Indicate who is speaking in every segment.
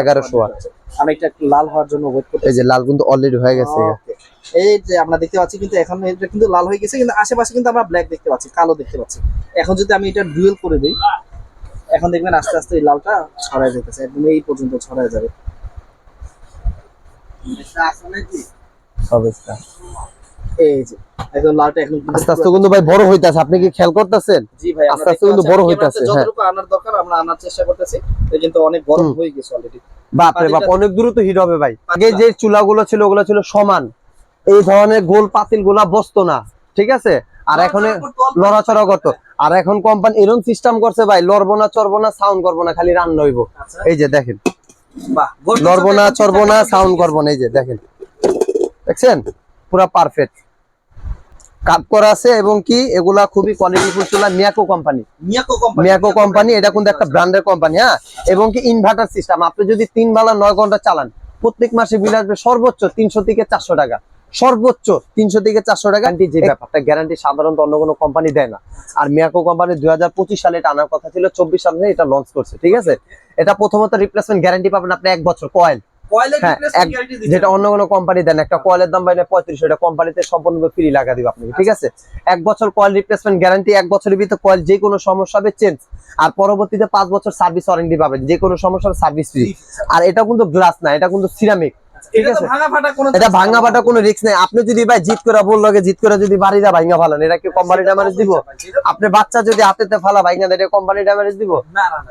Speaker 1: এগারোশো
Speaker 2: আমি এটা লাল হওয়ার জন্য ওয়েট করতে
Speaker 1: এই যে লাল কিন্তু অলরেডি হয়ে গেছে
Speaker 2: এই যে আমরা দেখতে পাচ্ছি কিন্তু এখন এটা কিন্তু লাল হয়ে গেছে কিন্তু আশেপাশে কিন্তু আমরা ব্ল্যাক দেখতে পাচ্ছি কালো দেখতে পাচ্ছি। এখন যদি আমি এটা ডুয়েল করে দিই এখন দেখবেন আস্তে আস্তে এই লালটা ছড়ায় যেতেছে একদম এই পর্যন্ত ছড়ায় যাবে।
Speaker 1: অবস্থা।
Speaker 2: এই যে। একদম লালটা এখন
Speaker 1: আস্তে আস্তে কিন্তু ভাই বড় হইতাছে। আপনি কি খেয়াল করতেছেন?
Speaker 2: জি ভাই
Speaker 1: আস্তে আস্তে কিন্তু বড় হইতাছে, হ্যাঁ।
Speaker 2: যতটুকু আনার দরকার আমরা আনার চেষ্টা করতেছি। কিন্তু অনেক বড় হয়ে গেছে অলরেডি
Speaker 1: বাপরে বাপ
Speaker 2: পাতিলটা-
Speaker 1: অনেক দ্রুত হিট হবে ভাই। আগে যে চুলাগুলো ছিল ওগুলো ছিল সমান। এই ধরনের গোল পাতিলগুলা বসতো না ঠিক আছে? আর এখন লড়াচড়া করতো। আর এখন কোম্পানি এরকম সিস্টেম করছে ভাই লড়বো না চড়বো না সাউন্ড করব না খালি রান্না হইব।
Speaker 2: আচ্ছা।
Speaker 1: এই যে দেখেন। লড়বো না চড়বো না সাউন্ড করব না এই যে দেখেন। দেখছেন? পুরা পারফেক্ট কাট করা আছে এবং কি এগুলা খুবই কোয়ালিটিফুল চুলা Miyako company
Speaker 2: Miyako company
Speaker 1: Miyako company এটা কিন্তু একটা ব্র্যান্ডের কোম্পানি হ্যাঁ? এবং কি ইনভার্টার সিস্টেম আপনি যদি তিন বেলা নয় ঘণ্টা চালান প্রত্যেক মাসে বিল আসবে সর্বোচ্চ তিনশো থেকে চারশো টাকা। সর্বোচ্চ তিনশো থেকে চারশো টাকা। যে ব্যাপারটা গ্যারান্টি সাধারণত অন্য কোনো কোম্পানি দেয় না। আর মিয়াকো কোম্পানি দুই হাজার পঁচিশ সালে এটা আনার কথা ছিল চব্বিশ সালে এটা লঞ্চ করছে ঠিক আছে? এটা প্রথমত রিপ্লেসমেন্ট গ্যারান্টি পাবেন আপনি এক বছর কয়েল হ্যাঁ, যেটা অন্য কোনো কোম্পানি দেন একটা কয়েলের দাম পঁয়ত্রিশশো এটা কোম্পানিতে সম্পূর্ণ ফ্রি লাগা দিবে আপনাকে ঠিক আছে? এক বছর কয়েল রিপ্লেসমেন্ট গ্যারান্টি এক বছরের ভিতরে কয়েল যে কোনো সমস্যা হবে চেঞ্জ আর পরবর্তীতে পাঁচ বছর সার্ভিস ওয়ারেন্টি পাবেন যে কোনো সমস্যার সার্ভিস ফ্রি আর এটা কিন্তু গ্লাস না এটা কিন্তু সিরামিক ঠিক
Speaker 2: এটা
Speaker 1: আছে।
Speaker 2: ভাঙা
Speaker 1: এটা ভাঙা বাটা কোনো রিস্ক নেই। আপনি যদি ভাই জিত করে বলল জিত করে যদি বাড়িটা ভাঙা ফালান এটা কি কোম্পানি দিব? আপনি বাচ্চা যদি হাতেতে ফালা ভাঙা দেয় এটা কোম্পানি ড্যামেজ দিব?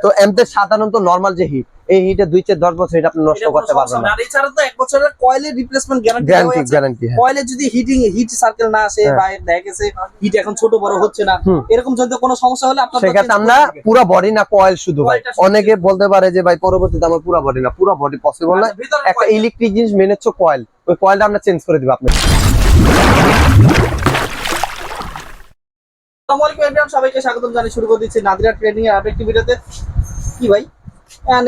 Speaker 1: তো এমতে সাধারণত নর্মাল যে হিট এই হিটে দুই চার দশ বছর এটা আপনি নষ্ট করতে পারবেন না।
Speaker 2: আর এছাড়া তো এক বছরের কয়েলের রিপ্লেসমেন্ট গ্যারান্টি
Speaker 1: গ্যারান্টি গ্যারান্টি
Speaker 2: কয়েলে যদি হিটিং হিট সার্কেল না আসে
Speaker 1: হ্যাঁ।
Speaker 2: বা দেখা গেছে হিট এখন ছোট বড় হচ্ছে না এরকম যদি কোনো সমস্যা হলে আপনার
Speaker 1: সেক্ষেত্রে আমরা পুরো বডি না কয়েল শুধু ভাই। অনেকে বলতে পারে যে ভাই পরবর্তীতে আমার পুরো বডি না পুরো বডি পসিবল না। একটা ইলেকট্রিক জিনিস মেনে হচ্ছে কয়েল ওই কয়েলটা আমরা চেঞ্জ করে দিব আপনি
Speaker 2: আসসালামু আলাইকুম এভরিওয়ান সবাইকে স্বাগতম জানিয়ে শুরু করে দিচ্ছি নাদিরা ট্রেডিং এর আরেকটি ভিডিওতে কি ভাই?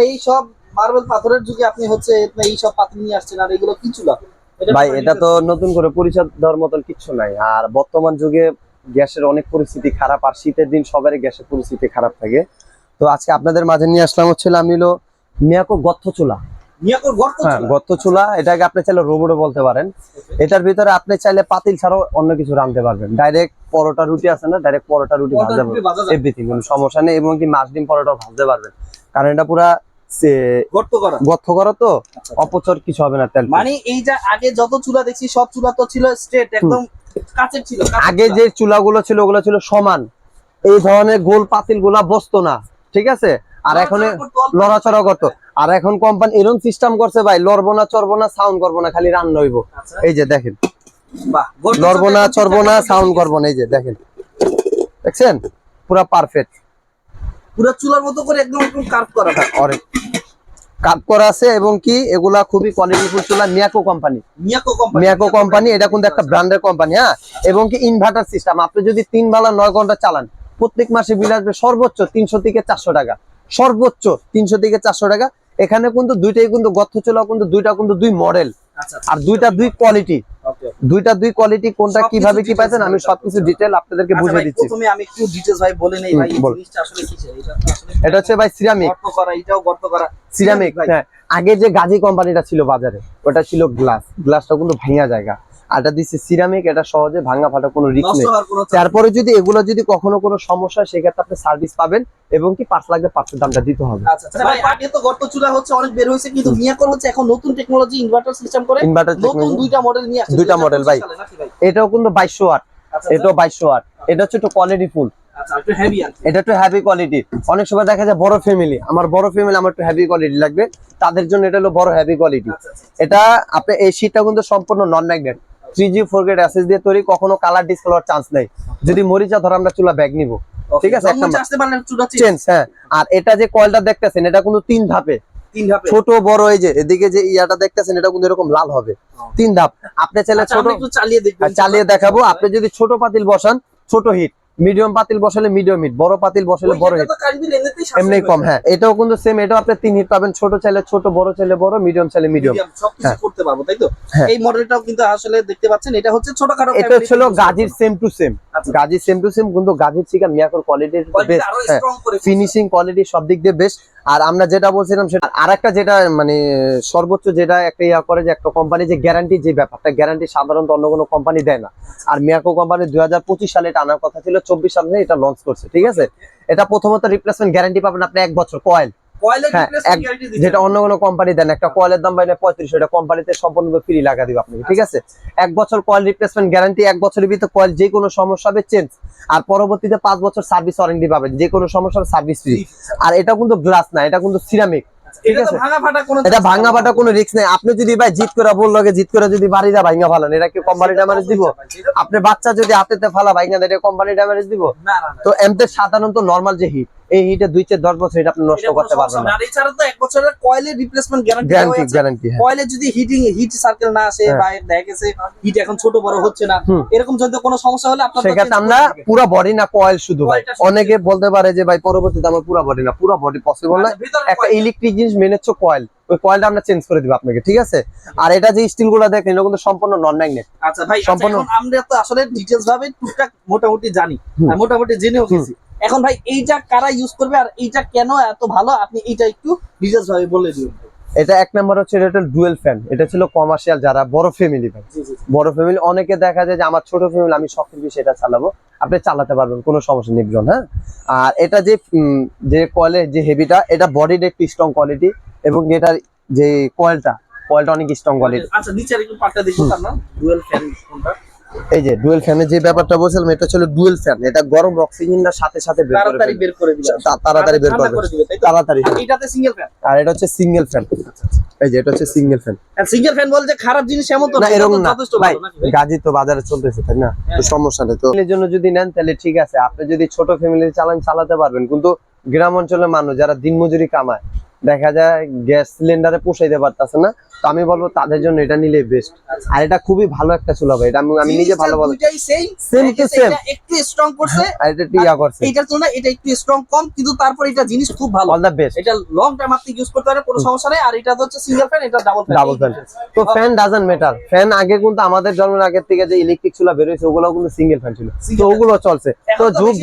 Speaker 2: এই সব মার্বেল পাথরের যুগে আপনি হচ্ছে এই সব পাথর নিয়ে আসছেন আর এগুলো কি চুলা
Speaker 1: ভাই এটা তো নতুন করে পরিচয় দেওয়ার মতন কিচ্ছু নাই। আর বর্তমান যুগে গ্যাসের অনেক পরিস্থিতি খারাপ আর শীতের দিন সবারই গ্যাসের পরিস্থিতি খারাপ থাকে। তো আজকে আপনাদের মাঝে নিয়ে আসলাম হচ্ছিল আমি হলো মিয়াকো গর্ত চুলা।
Speaker 2: মিয়াকোর গর্ত
Speaker 1: হ্যাঁ
Speaker 2: চুলা?
Speaker 1: গর্ত চুলা এটাকে আপনি চাইলে রোবটও বলতে পারেন। এটার ভিতরে আপনি চাইলে পাতিল ছাড়াও অন্য কিছু রাঁধতে পারবেন। ডাইরেক্ট পরোটা রুটি আছে না ডাইরেক্ট পরোটা রুটি ভাজতে পারবেন এভরিথিং কোনো সমস্যা নেই এবং কি মাছ ডিম পরোটা ভাজতে পারবেন। কারণ এটা পুরা
Speaker 2: গর্ত করা।
Speaker 1: তো?
Speaker 2: আচ্ছা,
Speaker 1: অপচর কিছু হবে না তেল
Speaker 2: মানে এই যে আগে যত চুলা দেখছি সব চুলা তো ছিল স্ট্রেট একদম কাচের ছিল
Speaker 1: আগে যে চুলাগুলো ছিল ওগুলো ছিল সমান। এই ধরনের গোল পাতিলগুলা বসতো না ঠিক আছে? আর এখন
Speaker 2: লড়াচড়া করতো।
Speaker 1: আর এখন কোম্পানি এরকম সিস্টেম করছে ভাই লড়বো না চড়বো না সাউন্ড করব না খালি রান্না হইব।
Speaker 2: আচ্ছা,
Speaker 1: এই যে দেখেন। লড়বো না চড়বো না সাউন্ড করব না এই যে দেখেন। দেখছেন? পুরা পারফেক্ট
Speaker 2: পুরো চুলার মতো করে একদম একদম কার্ভ করা
Speaker 1: অরে। কাট করা আছে এবং কি এগুলা খুবই কোয়ালিটিফুল চুলা Miyako company
Speaker 2: Miyako company
Speaker 1: Miyako company এটা কিন্তু একটা ব্র্যান্ডের কোম্পানি হ্যাঁ? এবং কি ইনভার্টার সিস্টেম আপনি যদি তিন বেলা নয় ঘণ্টা চালান প্রত্যেক মাসে বিল আসবে সর্বোচ্চ তিনশো থেকে চারশো টাকা। সর্বোচ্চ তিনশো থেকে চারশো টাকা। এখানে কিন্তু দুইটাই কিন্তু গর্ত চুলা কিন্তু দুইটা কিন্তু দুই মডেল
Speaker 2: আচ্ছা
Speaker 1: আর দুইটা দুই কোয়ালিটি দুইটা দুই কোয়ালিটি কোনটা কীভাবে কি পাইছেন? আমি সবকিছু ডিটেল আপনাদেরকে
Speaker 2: আচ্ছা
Speaker 1: বুঝিয়ে দিচ্ছি।
Speaker 2: প্রথমে আমি একটু ডিটেইলস ভাই বলে নেই ভাই এই জিনিসটা আসলে কি এটা আসলে
Speaker 1: এটা হচ্ছে ভাই সিরামিক
Speaker 2: গর্ত করা এটাও গর্ত করা।
Speaker 1: সিরামিক হ্যাঁ। আগে যে গাজী কোম্পানিটা ছিল বাজারে ওটা ছিল গ্লাস গ্লাসটা কিন্তু ভাঙা জায়গা। আর এটা দিচ্ছে সিরামিক এটা সহজে ভাঙা ফাটা কোনো রিস্ক নেই। তারপরে যদি এগুলো যদি কখনো কোনো সমস্যা হয় সেক্ষেত্রে আপনি সার্ভিস পাবেন এবং কি পাঁচ লাগবে পাঁচের দামটা দিতে হবে।
Speaker 2: আচ্ছা আচ্ছা। গর্ত চুলা হচ্ছে অনেক বের হয়েছে কিন্তু মিয়াকোর হচ্ছে এখন নতুন টেকনোলজি ইনভার্টার সিস্টেম করে
Speaker 1: ইনভার্টার
Speaker 2: নতুন দুইটা মডেল নিয়ে আসছে।
Speaker 1: দুইটা model ভাই। এটাও কিন্তু বাইশশো ওয়াট
Speaker 2: আচ্ছা
Speaker 1: এটাও বাইশশো ওয়াট এটা হচ্ছে একটু কোয়ালিটি ফুল এটা একটু হ্যাভি কোয়ালিটি অনেক সময় দেখা যায় বড় ফ্যামিলি আমার বড় ফ্যামিলি আমার একটু হ্যাভি কোয়ালিটি লাগবে। তাদের জন্য এটা হলো বড় হ্যাভি কোয়ালিটি এটা আপনি এই শীটটা কিন্তু সম্পূর্ণ non magnet three G four grade assess দিয়ে তৈরি কখনো কালার ডিসকালার চান্স নেই। যদি মরিচা ধর আমরা চুলা ব্যাগ নিব। ঠিক আছে,
Speaker 2: চেঞ্জ
Speaker 1: হ্যাঁ। আর এটা যে কয়েলটা দেখতেছেন এটা কিন্তু তিন ধাপে।
Speaker 2: তিন ধাপে।
Speaker 1: ছোট বড় এই যে এদিকে যে ইয়াটা দেখতেছেন এটা কিন্তু এরকম লাল হবে। তিন ধাপ। আপনি চাইলে
Speaker 2: আচ্ছা
Speaker 1: ছোট
Speaker 2: চালিয়ে
Speaker 1: চালিয়ে দেখাবো। আপনি যদি ছোট পাতিল বসান ছোট হিট মিডিয়াম পাতিল বসালে মিডিয়াম হিট বড় পাতিল বসালে বড় হিট। এমনি কম হ্যাঁ এটাও কিন্তু সেম এটাও আপনি তিন হিট পাবেন ছোট চাইলে ছোট বড় চাইলে বড় মিডিয়াম চাইলে মিডিয়াম
Speaker 2: সবকিছু
Speaker 1: হ্যাঁ।
Speaker 2: করতে পারব তাই তো?
Speaker 1: হ্যাঁ।
Speaker 2: এই মডেলটাও কিন্তু আসলে দেখতে পাচ্ছেন এটা হচ্ছে ছোটখাটো
Speaker 1: এটা ছিল গাজির সেম টু সেম। গাজির সেম টু সেম কিন্তু গাজির থেকে মিয়াকর কোয়ালিটি বেস্ট ফিনিশিং কোয়ালিটি সব দিক দিয়ে বেস্ট আর আমরা যেটা বলছিলাম সেটা আর একটা যেটা মানে সর্বোচ্চ যেটা একটা ইয়া করে যে একটা কোম্পানি যে গ্যারান্টি যে ব্যাপারটা গ্যারান্টি সাধারণত অন্য কোনো কোম্পানি দেয় না। আর মিয়াকো কোম্পানি দুই হাজার পঁচিশ সালে এটা আনার কথা ছিল, চব্বিশ সালে এটা লঞ্চ করছে, ঠিক আছে? এটা প্রথমত রিপ্লেসমেন্ট গ্যারান্টি পাবেন আপনি এক বছর কয়েল হ্যাঁ, যেটা অন্য কোনো কোম্পানি দেন একটা কয়েলের দাম এটা কোম্পানিতে সম্পূর্ণ ফ্রি লাগা দিবে আপনাকে ঠিক আছে? এক বছর কয়েল রিপ্লেসমেন্ট গ্যারান্টি এক বছরের ভিতরে কয়েল যে কোনো সমস্যা হবে চেঞ্জ আর পরবর্তীতে পাঁচ বছর সার্ভিস ওয়ারেন্টি পাবেন যে কোনো সমস্যা সার্ভিস ফ্রি আর এটা কিন্তু গ্লাস না এটা কিন্তু সিরামিক ঠিক
Speaker 2: এটা
Speaker 1: আছে।
Speaker 2: ভাঙা কোনো
Speaker 1: এটা ভাঙা পাটা কোনো রিস্ক নেই। আপনি যদি ভাই জিত করে বলল জিত করে যদি বাড়ি যা ভাঙা ফালান এটা কি কোম্পানি দিব? আপনি বাচ্চা যদি হাতেতে ফালা ভাঙা এটা কোম্পানি ড্যামেজ দিব? তো এমতে সাধারণত নর্মাল যে হিট এই হিটে দুই চার দশ বছর এটা আপনি নষ্ট করতে পারবেন না।
Speaker 2: আর এছাড়া তো এক বছরের কয়েলের রিপ্লেসমেন্ট গ্যারান্টি
Speaker 1: গ্যারান্টি গ্যারান্টি
Speaker 2: কয়েলে যদি হিটিং হিট সার্কেল না আসে
Speaker 1: হ্যাঁ।
Speaker 2: বা দেখা গেছে হিট এখন ছোট বড় হচ্ছে না এরকম যদি কোনো সমস্যা হলে আপনার
Speaker 1: সেক্ষেত্রে আমরা পুরো বডি না কয়েল শুধু ভাই। অনেকে বলতে পারে যে ভাই পরবর্তীতে আমার পুরো বডি না পুরো বডি পসিবল না। একটা ইলেকট্রিক জিনিস মেনে হচ্ছে কয়েল ওই কয়েলটা আমরা চেঞ্জ করে দিব আপনাকে ঠিক আছে? আর এটা যে স্টিলগুলো দেখেন এটা কিন্তু সম্পূর্ণ নন ম্যাগনেট
Speaker 2: আচ্ছা ভাই
Speaker 1: সম্পূর্ণ-
Speaker 2: সম্পূর্ণ আমরা তো আসলে ডিটেইলস ভাবে টুকটাক মোটামুটি জানি। মোটামুটি জেনেও গেছি। এখন ভাই এইটা কারা ইউজ করবে আর এইটা কেন এত ভালো? আপনি এইটা একটু ডিটেইলস ভাবে বলে দিন।
Speaker 1: এটা এক নাম্বার হচ্ছে এটা ডুয়েল ফ্যান এটা ছিল কমার্শিয়াল যারা বড় ফ্যামিলি ভাই। বড় ফ্যামিলি অনেকে দেখা যায় যে আমার ছোট ফ্যামিলি আমি শখের বিষয়ে এটা চালাবো। আপনি চালাতে পারবেন কোনো সমস্যা নেই হ্যাঁ? আর এটা যে যে কয়েলের যে হেভিটা এটা বডির একটু স্ট্রং কোয়ালিটি এবং এটার যে কয়েলটা কয়েলটা অনেক স্ট্রং কোয়ালিটি
Speaker 2: আচ্ছা নিচের একটু পার্টটা দেখুন আপনার ডুয়েল ফ্যান কোনটা?
Speaker 1: এই যে ডুয়েল ফ্যানের যে ব্যাপারটা বলছিলাম এটা ছিল ডুয়েল ফ্যান এটা গরম অক্সিজেনটা সাথে সাথে বের করে
Speaker 2: তাড়াতাড়ি বের করে দিবে।
Speaker 1: তাড়াতাড়ি বের
Speaker 2: করে দিবে
Speaker 1: তাড়াতাড়ি।
Speaker 2: এটাতে সিঙ্গেল ফ্যান
Speaker 1: আর এটা হচ্ছে সিঙ্গেল ফ্যান এই যে এটা হচ্ছে সিঙ্গেল ফ্যান
Speaker 2: আর সিঙ্গেল ফ্যান বলতে খারাপ জিনিস এমন তো
Speaker 1: না এরকম না। ভাই? গাজী তো বাজারে চলতেছে তাই না? তো
Speaker 2: হ্যাঁ।
Speaker 1: সমস্যা নেই তো। এর জন্য যদি নেন তাহলে ঠিক আছে। আপনি যদি ছোট ফ্যামিলি চালান চালাতে পারবেন। কিন্তু গ্রাম অঞ্চলের মানুষ যারা দিনমজুরি কামায় দেখা যায় গ্যাস সিলিন্ডারে পোষাইতে পারতেছে না। তো আমি বলব তাদের জন্য এটা নিলে বেস্ট আর এটা খুবই ভালো একটা চুলা ভাই এটা আমি নিজে ভালো বলব
Speaker 2: সেম
Speaker 1: to same.
Speaker 2: একটু স্ট্রং করছে
Speaker 1: আর এটা ইয়া করছে।
Speaker 2: এটা একটু স্ট্রং কম কিন্তু তারপর এটা জিনিস খুব ভালো।
Speaker 1: অল দ্য বেস্ট
Speaker 2: এটা লং টাইম আপনি ইউজ করতে পারেন কোনো সমস্যা নেই। আর এটা হচ্ছে সিঙ্গেল ফ্যান এটা ডাবল ফ্যান
Speaker 1: ডাবল ফ্যান তো ফ্যান ডাজন্ট ম্যাটার ফ্যান আগে কিন্তু আমাদের জন্মের আগের থেকে যে ইলেকট্রিক চুলা বের হয়েছে ওগুলো কিন্তু সিঙ্গেল ফ্যান ছিল। তো ওগুলো চলছে। তো যুগ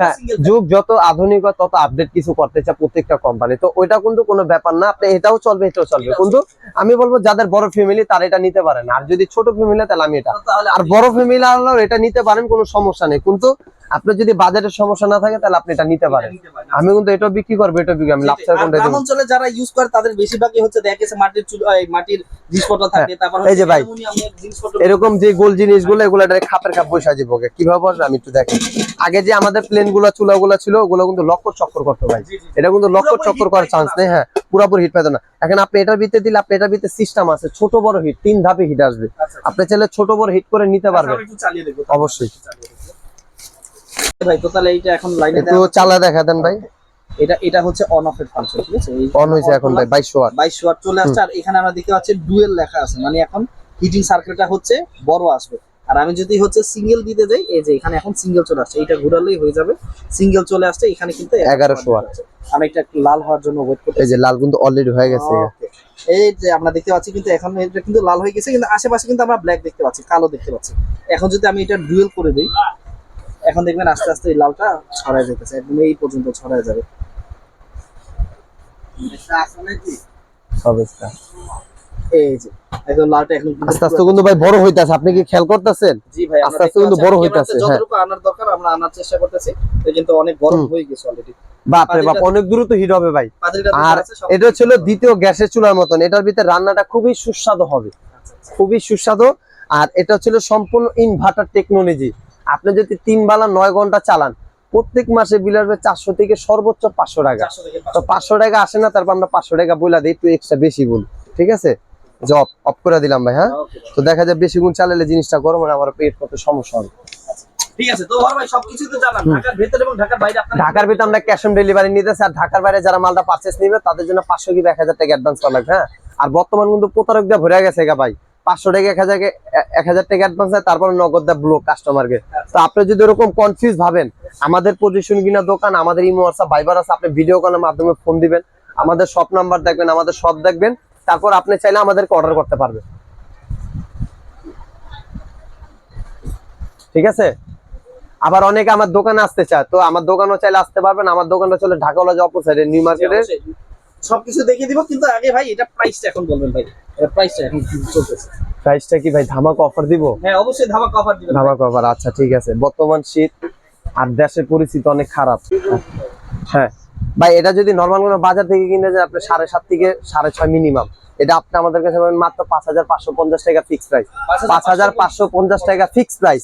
Speaker 1: হ্যাঁ যুগ যত আধুনিক তত আপডেট কিছু করতে চায় প্রত্যেকটা কোম্পানি তো ওইটা কিন্তু কোনো ব্যাপার না। আপনি এটাও চলবে এটাও চলবে। কিন্তু আমি বলব যাদের বড় ফ্যামিলি তারা এটা নিতে পারেন আর যদি ছোট ফ্যামিলি তাহলে আমি এটা আর বড় ফ্যামিলি এটা নিতে পারেন কোনো সমস্যা নেই। কিন্তু আপনার যদি বাজারের সমস্যা না থাকে তাহলে আপনি এটা নিতে পারেন। আমি কিন্তু এটাও বিক্রি করব এটাও বিক্রি আমি লাভ ছাড়া কোনটা
Speaker 2: গ্রাম
Speaker 1: দেবো।
Speaker 2: অঞ্চলে যারা ইউজ করে তাদের বেশিরভাগই হচ্ছে দেখা গেছে মাটির মাটির জিনিসপত্র থাকে তারপর
Speaker 1: হ্যাঁ। এই যে ভাই, এরকম যে গোল জিনিসগুলো এগুলো ডাইরেক্ট খাপের খাপ বসে যাব ওকে। কীভাবে বসবে আমি একটু দেখেন। আগে যে আমাদের প্লেনগুলো চুলা গুলো ছিল ওগুলো কিন্তু চক্কর করতো ভাই। এটা কিন্তু চক্কর করার চান্স নেই হ্যাঁ। পুরোপুরি হিট না। এখন আপনি এটার ভিতরে দিলে আপনি এটার ভিতরে সিস্টেম আছে ছোট বড় হিট তিন ধাপে হিট আসবে।
Speaker 2: আচ্ছা,
Speaker 1: আপনি চাইলে ছোট বড় হিট করে নিতে
Speaker 2: আচ্ছা,
Speaker 1: পারবেন। অবশ্যই।
Speaker 2: ভাই তো তাহলে এইটা এখন লাইনে
Speaker 1: একটু চালা দেখা দেন ভাই।
Speaker 2: এটা এটা হচ্ছে অন অফ এর ফাংশন ঠিক আছে?
Speaker 1: অন হয়েছে এখন ভাই বাইশশো ওয়াট
Speaker 2: বাইশ ওয়াট চলে আসছে। আর এখানে আমরা দেখতে পাচ্ছি ডুয়েল লেখা আছে। মানে এখন হিটিং সার্কেলটা হচ্ছে বড় আসবে। আর আমি যদি হচ্ছে সিঙ্গেল দিতে যাই এই যে এখানে এখন সিঙ্গেল চলে আসছে। এটা ঘুরালেই হয়ে যাবে। সিঙ্গেল চলে আসছে এখানে কিন্তু
Speaker 1: 1100 ওয়াট।
Speaker 2: আমি এটা একটু লাল হওয়ার জন্য ওয়েট করতে
Speaker 1: এই যে লাল কিন্তু অলরেডি হয়ে গেছে।
Speaker 2: এই যে আমরা দেখতে পাচ্ছি কিন্তু এখন এটা কিন্তু লাল হয়ে গেছে কিন্তু আশেপাশে কিন্তু আমরা ব্ল্যাক দেখতে পাচ্ছি কালো দেখতে পাচ্ছি। এখন যদি আমি এটা ডুয়েল করে দিই এখন দেখবেন আস্তে আস্তে এই লালটা ছড়ায় যেতেছে একদম এই পর্যন্ত ছড়ায় যাবে। এই যে একদম লালটা এখন
Speaker 1: আস্তে আস্তে কিন্তু ভাই বড় হইতাছে আপনি কি খেয়াল করতেছেন?
Speaker 2: জি ভাই
Speaker 1: আস্তে আস্তে কিন্তু বড় হইতাছে, হ্যাঁ।
Speaker 2: যতটুকু আনার দরকার আমরা আনার চেষ্টা করতেছি। কিন্তু অনেক হয়ে গেছে অলরেডি
Speaker 1: বাপরে বাপ অনেক দ্রুত হিট হবে ভাই। আর এটা ছিল দ্বিতীয় গ্যাসের চুলার মতন। এটার ভিতরে রান্নাটা খুবই সুস্বাদু হবে। খুবই সুস্বাদু। আর এটা ছিল সম্পূর্ণ ইনভার্টার টেকনোলজি আপনি যদি তিন বেলা নয় ঘণ্টা চালান প্রত্যেক মাসে বিল আসবে চারশো থেকে সর্বোচ্চ পাঁচশো টাকা। তো পাঁচশো টাকা আসে না তারপর আমরা পাঁচশো টাকা বইলা দিই একটু এক্সট্রা বেশি বলি। ঠিক আছে? জব অফ করে দিলাম ভাই হ্যাঁ? তো দেখা যায় বেশি গুণ চালালে জিনিসটা গরম হয় আমার পেট করতে সমস্যা হবে।
Speaker 2: ঠিক আছে। তো ভাই সবকিছু তো জানান। ঢাকার ভেতর এবং ঢাকার বাইরে আপনার
Speaker 1: ঢাকার ভিতরে আমরা ক্যাশ অন ডেলিভারি নিতেছি আর ঢাকার বাইরে যারা মালটা পারচেস নিবে তাদের জন্য পাঁচশো কি এক হাজার টাকা অ্যাডভান্স করা লাগবে হ্যাঁ? আর বর্তমান কিন্তু প্রতারক দিয়ে ভরে গেছে গা ভাই। পাঁচশো টাকা, এক হাজার এক হাজার টাকা অ্যাডভান্স হয় তারপর নগদ দেয় ব্লক কাস্টমারকে তো আপনি যদি এরকম কনফিউজ ভাবেন, আমাদের পজিশন কিনা দোকান, আমাদের ইমো হোয়াটসঅ্যাপ ভাইবার আছে, আপনি ভিডিও কলের মাধ্যমে ফোন দিবেন, আমাদের সব নাম্বার দেখবেন, আমাদের সব দেখবেন, তারপর আপনি চাইলে আমাদেরকে অর্ডার করতে পারবেন। ঠিক আছে? আবার অনেকে আমার দোকানে আসতে চায়, তো আমার দোকানও চাইলে আসতে পারবেন, আমার দোকানটা চলে ঢাকা কলেজ অপর সাইডে নিউ
Speaker 2: অবশ্যই। সবকিছু দেখিয়ে দিব, কিন্তু আগে ভাই, এটা প্রাইসটা এখন বলবেন ভাই। প্রাইসটা কি
Speaker 1: ভাই ধামাকা অফার দিব?
Speaker 2: হ্যাঁ অবশ্যই ভাই।
Speaker 1: ধামাকা অফার আচ্ছা ঠিক আছে। বর্তমান শীত আর দেশের পরিস্থিতি অনেক খারাপ। হ্যাঁ। ভাই এটা যদি নর্মাল কোনো বাজার থেকে কিনে যায় আপনি সাড়ে সাত থেকে সাড়ে ছয় মিনিমাম এটা আপনি আমাদের কাছে পাবেন মাত্র পাঁচ হাজার পাঁচশো পঞ্চাশ টাকা ফিক্স প্রাইস পাঁচ হাজার পাঁচশো পঞ্চাশ। টাকা ফিক্স প্রাইস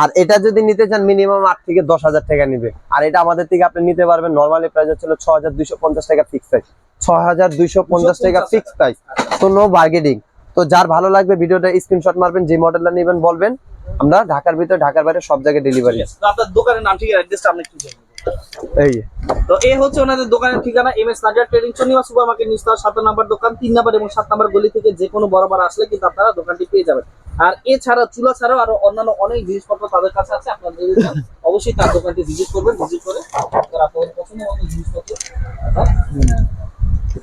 Speaker 1: আর এটা যদি নিতে চান মিনিমাম আট থেকে দশ হাজার টাকা নিবে। আর এটা আমাদের থেকে আপনি নিতে পারবেন নর্মালি প্রাইস হচ্ছে ছ হাজার দুইশো পঞ্চাশ টাকা ফিক্স প্রাইস ছ হাজার দুইশো পঞ্চাশ টাকা ফিক্স প্রাইস তো নো বার্গেনিং তো যার ভালো লাগবে ভিডিওটা স্ক্রিনশট মারবেন যে মডেলটা নেবেন বলবেন। আমরা ঢাকার ভিতরে ঢাকার বাইরে সব জায়গায় ডেলিভারি
Speaker 2: আপনার দোকানের নাম ঠিক অ্যাড্রেসটা আপনি কি
Speaker 1: এই
Speaker 2: তো এই হচ্ছে ওনাদের দোকানের ঠিকানা M S Nazar trading Chandima super market নিস্তার সাত নম্বর দোকান তিন নম্বর এবং সাত নম্বর গলি থেকে যে কোনো বরাবর আসলে কিন্তু আপনারা দোকানটি পেয়ে যাবেন। আর এছাড়া চুলা ছাড়াও আরও অন্যান্য অনেক জিনিসপত্র তাদের কাছে আছে আপনারা যদি অবশ্যই তার দোকানটি ভিজিট করবেন ভিজিট করে আপনারা আপনাদের পছন্দ মতো জিনিসপত্র আপনারা নিয়ে নেবেন।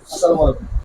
Speaker 2: আসসালামু আলাইকুম